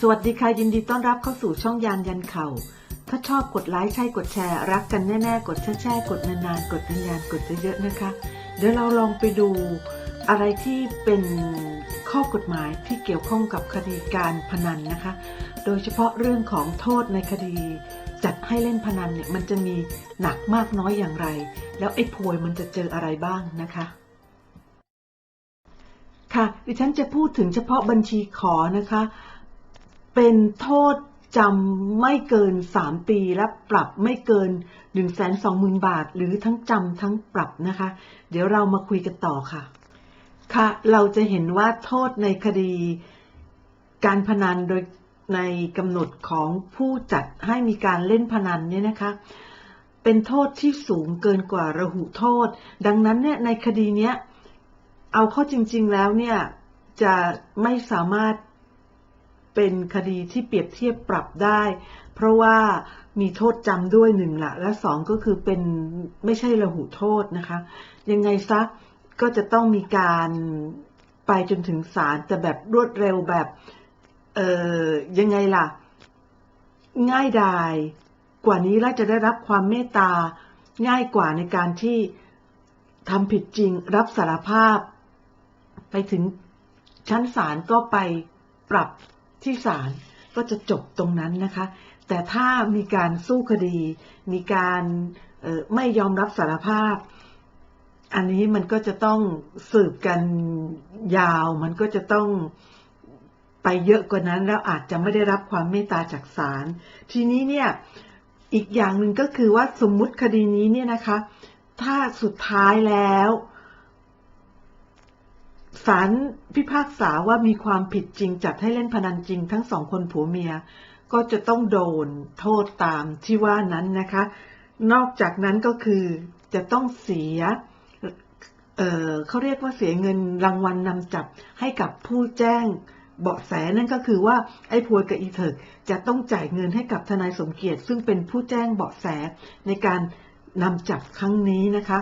สวัสดีค่ะยินดีต้อนรับเข้าสู่ช่องยานยันเข่า ถ้าชอบกดไลค์ใช่กดแชร์ รักกันแน่ๆ กดแช่ๆกดนานๆ กดนานๆกดเยอะๆนะคะ เดี๋ยวเราลองไปดูอะไรที่เป็นข้อกฎหมายที่เกี่ยวข้องกับคดีการพนันนะคะ โดยเฉพาะเรื่องของโทษในคดี จัดให้เล่นพนันเนี่ยมันจะมีหนักมากน้อยอย่างไร แล้วไอ้โพยมันจะเจออะไรบ้างนะคะค่ะดิฉันจะพูดถึงเฉพาะบัญชีขอนะคะ เป็นโทษจำไม่เกิน 3 ปีและปรับไม่เกิน 1 2 0 0 0 0 บาท หรือทั้งจำทั้งปรับนะคะ เดี๋ยวเรามาคุยกันต่อค่ะ ค่ะ เราจะเห็นว่าโทษในคดี การพนันโดยในกำหนดของผู้จัดให้มีการเล่นพนันเนี่ยนะคะ เป็นโทษที่สูงเกินกว่าระหุโทษ ดังนั้นเนี่ยในคดีเนี้ยเอาเข้าจริง ๆแล้วเนี่ยจะไม่สามารถ เป็นคดีที่เปรียบเทียบปรับได้ เพราะว่ามีโทษจำด้วยหนึ่งละและสองก็คือเป็นไม่ใช่ระหุโทษนะคะ ยังไงซะก็จะต้องมีการไปจนถึงศาลแต่แบบรวดเร็วแบบเอ่อยังไงล่ะ ง่ายดายกว่านี้และจะได้รับความเมตตาง่ายกว่าในการที่ทำผิดจริงรับสารภาพ ไปถึงชั้นศาลก็ไปปรับ ที่ศาลก็จะจบตรงนั้นนะคะ แต่ถ้ามีการสู้คดี มีการไม่ยอมรับสารภาพ อันนี้มันก็จะต้องสืบกันยาว มันก็จะต้องไปเยอะกว่านั้น แล้วอาจจะไม่ได้รับความเมตตาจากศาลทีนี้เนี่ยอีกอย่างหนึ่งก็คือว่าสมมุติคดีนี้เนี่ยนะคะ ถ้าสุดท้ายแล้ว ศาลพิพากษาว่ามีความผิดจริงจัดให้เล่นพนันจริงทั้งสองคนผัวเมีย ก็จะต้องโดนโทษตามที่ว่านั้นนะคะ นอกจากนั้นก็คือจะต้องเสียเเขาเรียกว่าเสียเงินรางวัลนนำจับให้กับผู้แจ้งเบาะแสนั่นก็คือว่าไอ้พวยกับอีเถิกจะต้องจ่ายเงินให้กับทนายสมเกียรติ ซึ่งเป็นผู้แจ้งเบาะแสในการนำจับครั้งนี้นะคะ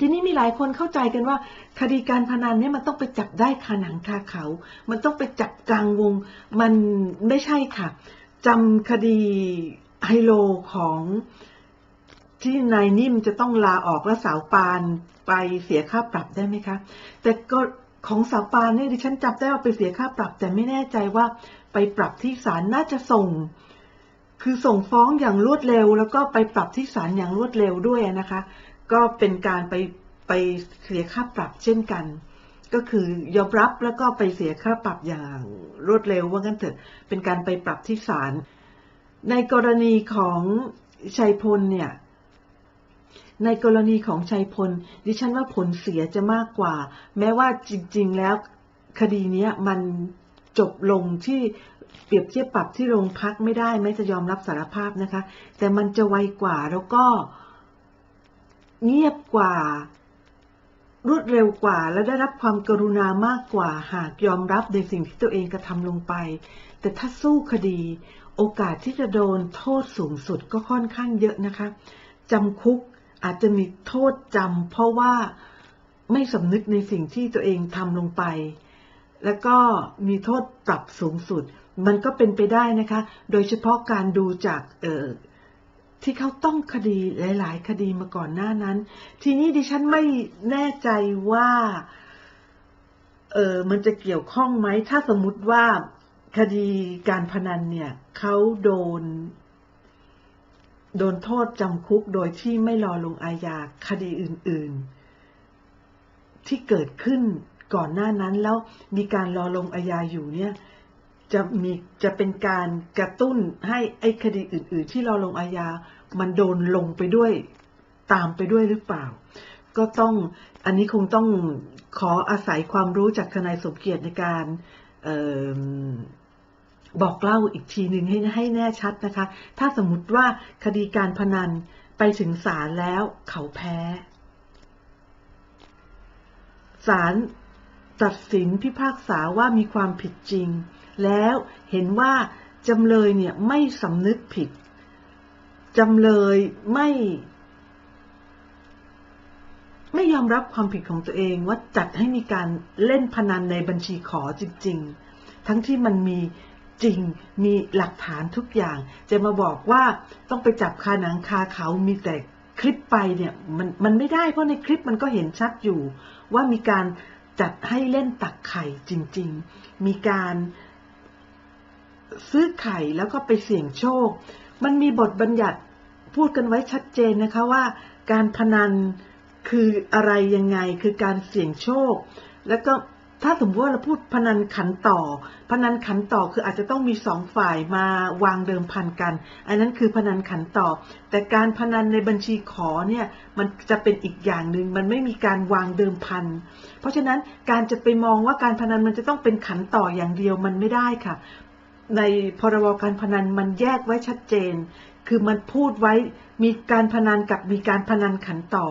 ทีนี้มีหลายคนเข้าใจกันว่า คดีการพนันเนี่ยมันต้องไปจับได้คาหนังคาเขา มันต้องไปจับกลางวง มันไม่ใช่ค่ะจำคดีไฮโลของที่นายนิ่มจะต้องลาออกและสาวปานไปเสียค่าปรับได้ไหมคะ แต่ก็ของสาวปานเนี่ยดิฉันจับได้ว่าไปเสียค่าปรับ แต่ไม่แน่ใจว่าไปปรับที่ศาลน่าจะส่ง คือส่งฟ้องอย่างรวดเร็ว แล้วก็ไปปรับที่ศาลอย่างรวดเร็วด้วยนะคะ ก็เป็นการไปไปเสียค่าปรับเช่นกัน ก็คือยอมรับแล้วก็ไปเสียค่าปรับอย่างรวดเร็วว่างั้นเถอะเป็นการไปปรับที่ศาลในกรณีของชัยพลเนี่ยในกรณีของชัยพล ดิฉันว่าผลเสียจะมากกว่า แม้ว่าจริง ๆ แล้วคดีนี้มันจบลงที่เปรียบเทียบปรับที่โรงพักไม่ได้แม้จะยอมรับสารภาพนะคะ แต่มันจะไวกว่าแล้วก็ เงียบกว่า รวดเร็วกว่า และได้รับความกรุณามากกว่า หากยอมรับในสิ่งที่ตัวเองกระทำลงไป แต่ถ้าสู้คดี โอกาสที่จะโดนโทษสูงสุดก็ค่อนข้างเยอะนะคะจำคุกอาจจะมีโทษจำเพราะว่าไม่สำนึกในสิ่งที่ตัวเองทำลงไป แล้วก็มีโทษปรับสูงสุด มันก็เป็นไปได้นะคะ โดยเฉพาะการดูจาก ที่เขาต้องคดีหลาย ๆ คดีมาก่อนหน้านั้น ทีนี้ดิฉันไม่แน่ใจว่าเออมันจะเกี่ยวข้องไหม ถ้าสมมติว่าคดีการพนันเนี่ยเขาโดน โดนโทษจำคุกโดยที่ไม่รอลงอาญาคดีอื่น ๆ ที่เกิดขึ้นก่อนหน้านั้นแล้วมีการรอลงอาญาอยู่เนี่ย จะมีจะเป็นการกระตุ้นให้ไอ้คดีอื่น ๆ ที่ราลงอาญา มันโดนลงไปด้วย ตามไปด้วยหรือเปล่า ก็ต้องอันนี้คงต้องขออาศัยความรู้จากทนายสมเกียรติในการออบอกเล่าอีกทีหนึ่งให้ให้แน่ชัดนะคะ ถ้าสมมติว่าคดีการพนันไปถึงศาลแล้วเขาแพ้ศาลตัดสินพิพากษาว่ามีความผิดจริง แล้วเห็นว่าจำเลยเนี่ยไม่สำนึกผิด จำเลยไม่ ไม่ยอมรับความผิดของตัวเองว่าจัดให้มีการเล่นพนันในบัญชีขอจริง ๆ ทั้งที่มันมีจริงมีหลักฐานทุกอย่าง จะมาบอกว่าต้องไปจับคาหนังคาเขามีแต่คลิปไปเนี่ยมันมันไม่ได้เพราะในคลิปมันก็เห็นชัดอยู่ ว่ามีการจัดให้เล่นตักไข่จริง ๆ มีการซื้อไข่แล้วก็ไปเสี่ยงโชค มันมีบทบัญญัติพูดกันไว้ชัดเจนนะคะว่า การพนันคืออะไรยังไงคือการเสี่ยงโชค แล้วก็ถ้าสมมติว่าเราพูดพนันขันต่อ พนันขันต่อคืออาจจะต้องมีสองฝ่ายมาวางเดิมพันกัน อันนั้นคือพนันขันต่อ แต่การพนันในบัญชีขอเนี่ยมันจะเป็นอีกอย่างหนึ่งมันไม่มีการวางเดิมพัน เพราะฉะนั้นการจะไปมองว่าการพนันมันจะต้องเป็นขันต่ออย่างเดียวมันไม่ได้ค่ะ ในพรบการพนันมันแยกไว้ชัดเจน คือมันพูดไว้มีการพนันกับมีการพนันขันต่อ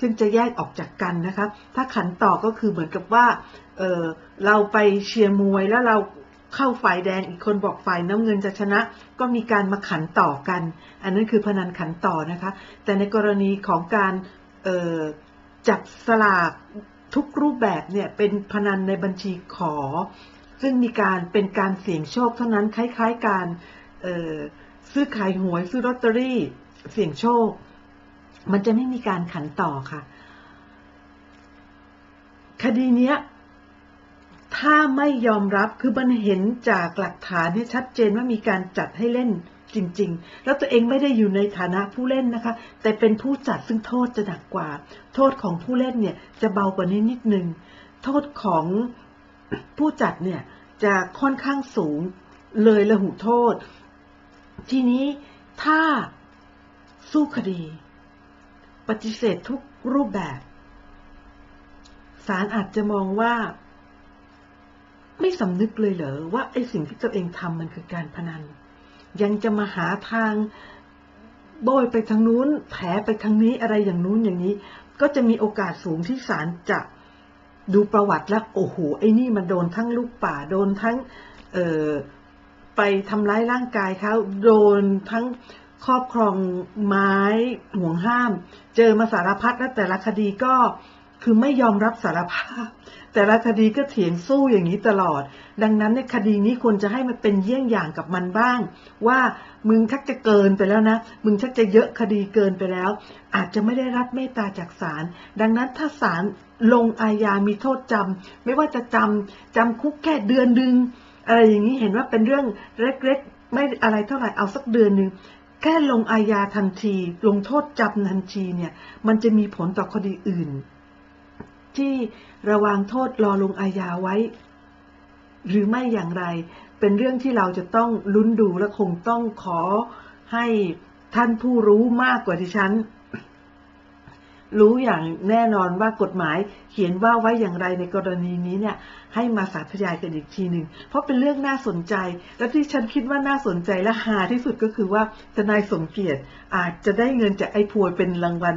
ซึ่งจะแยกออกจากกันนะคะ ถ้าขันต่อก็คือเหมือนกับว่าเเราไปเชียร์มวยแล้วเราเข้าฝ่ายแดงอีกคนบอกฝ่ายน้ำเงินจะชนะ ก็มีการมาขันต่อกัน อันนั้นคือพนันขันต่อนะคะ แต่ในกรณีของการจับสลากทุกรูปแบบเนี่ยเป็นพนันในบัญชีขอ ซึ่งมีการเป็นการเสี่ยงโชคเท่านั้นคล้ายๆการซื้อขายหวยซื้อลอตเตอรี่ เสี่ยงโชค มันจะไม่มีการขันต่อค่ะ คดีเนี้ยถ้าไม่ยอมรับคือมันเห็นจากหลักฐานที่ชัดเจนว่ามีการจัดให้เล่นจริง ๆ แล้วตัวเองไม่ได้อยู่ในฐานะผู้เล่นนะคะ แต่เป็นผู้จัดซึ่งโทษจะหนักกว่า โทษของผู้เล่นเนี่ยจะเบากว่านี้นิดนึง โทษของ ผู้จัดเนี่ยจะค่อนข้างสูงเลยละหูโทษ ทีนี้ถ้าสู้คดี ปฏิเสธทุกรูปแบบศาลอาจจะมองว่า ไม่สำนึกเลยเหรอว่าไอ้สิ่งที่ตัวเองทำมันคือการพนัน ยังจะมาหาทางโบยไปทางนู้นแผลไปทางนี้อะไรอย่างนู้นอย่างนี้ ก็จะมีโอกาสสูงที่ศาลจะ ดูประวัติแล้วโอ้โหไอ้นี่มันโดนทั้งลูกป่าโดนทั้งเออไปทำร้ายร่างกายเขาโดนทั้งครอบครองไม้ห่วงห้าม เจอมาสารพัดแล้วแต่ละคดีก็คือไม่ยอมรับสารภาพ แต่ละคดีก็เถียงสู้อย่างนี้ตลอด ดังนั้นในคดีนี้ควรจะให้มันเป็นเยี่ยงอย่างกับมันบ้าง ว่ามึงชักจะเกินไปแล้วนะ มึงชักจะเยอะคดีเกินไปแล้ว อาจจะไม่ได้รับเมตตาจากศาลดังนั้นถ้าศาล ลงอาญามีโทษจำ ไม่ว่าจะจำจำคุกแค่เดือนดึงอะไรอย่างนี้เห็นว่าเป็นเรื่องเล็กๆ ไม่อะไรเท่าไหร่เอาสักเดือนหนึ่งแค่ลงอาญาทันที ลงโทษจำทันทีเนี่ย มันจะมีผลต่อคดีอื่น ที่ระวางโทษรอลงอาญาไว้ หรือไม่อย่างไร เป็นเรื่องที่เราจะต้องลุ้นดูและคงต้องขอให้ท่านผู้รู้มากกว่าที่ฉัน รู้อย่างแน่นอนว่ากฎหมายเขียนว่าไว้อย่างไรในกรณีนี้เนี่ยให้มาสาธยายกันอีกทีหนึ่งเพราะเป็นเรื่องน่าสนใจ และที่ฉันคิดว่าน่าสนใจและหาที่สุดก็คือว่าทนายสมเกียรติอาจจะได้เงินจากไอ้พวยเป็นรางวัล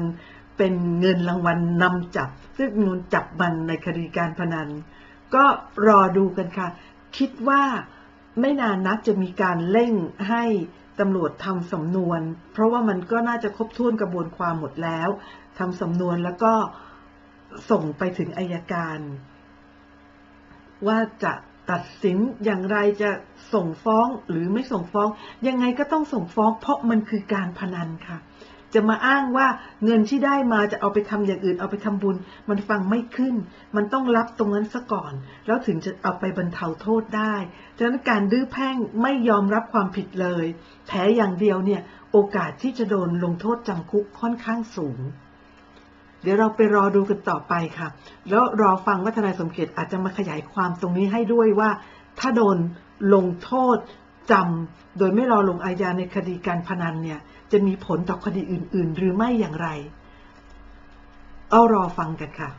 เป็นเงินรางวัลนำจับ ซึ่งนูนจับมันในคดีการพนัน ก็รอดูกันค่ะ คิดว่าไม่นานนักจะมีการเร่งให้ ตำรวจทำสำนวน เพราะว่ามันก็น่าจะครบถ้วนกระบวนความหมดแล้วทำสำนวนแล้วก็ส่งไปถึงอายการ ว่าจะตัดสินอย่างไรจะส่งฟ้องหรือไม่ส่งฟ้อง ยังไงก็ต้องส่งฟ้อง เพราะมันคือการพนันค่ะ จะมาอ้างว่าเงินที่ได้มาจะเอาไปทำอย่างอื่น เอาไปทำบุญ มันฟังไม่ขึ้น มันต้องรับตรงนั้นซะก่อน แล้วถึงจะเอาไปบรรเทาโทษได้ดังนั้นการดื้อแพ่งไม่ยอมรับความผิดเลยแผลอย่างเดียวเนี่ยโอกาสที่จะโดนลงโทษจำคุกค่อนข้างสูง เดี๋ยวเราไปรอดูกันต่อไปค่ะ แล้วรอฟังว่าทนายสมเกียรติอาจจะมาขยายความตรงนี้ให้ด้วยว่า ถ้าโดนลงโทษ จำโดยไม่รอลงอาญาในคดีการพนันเนี่ยจะมีผลต่อคดีอื่น ๆ หรือไม่อย่างไร เอารอฟังกันค่ะ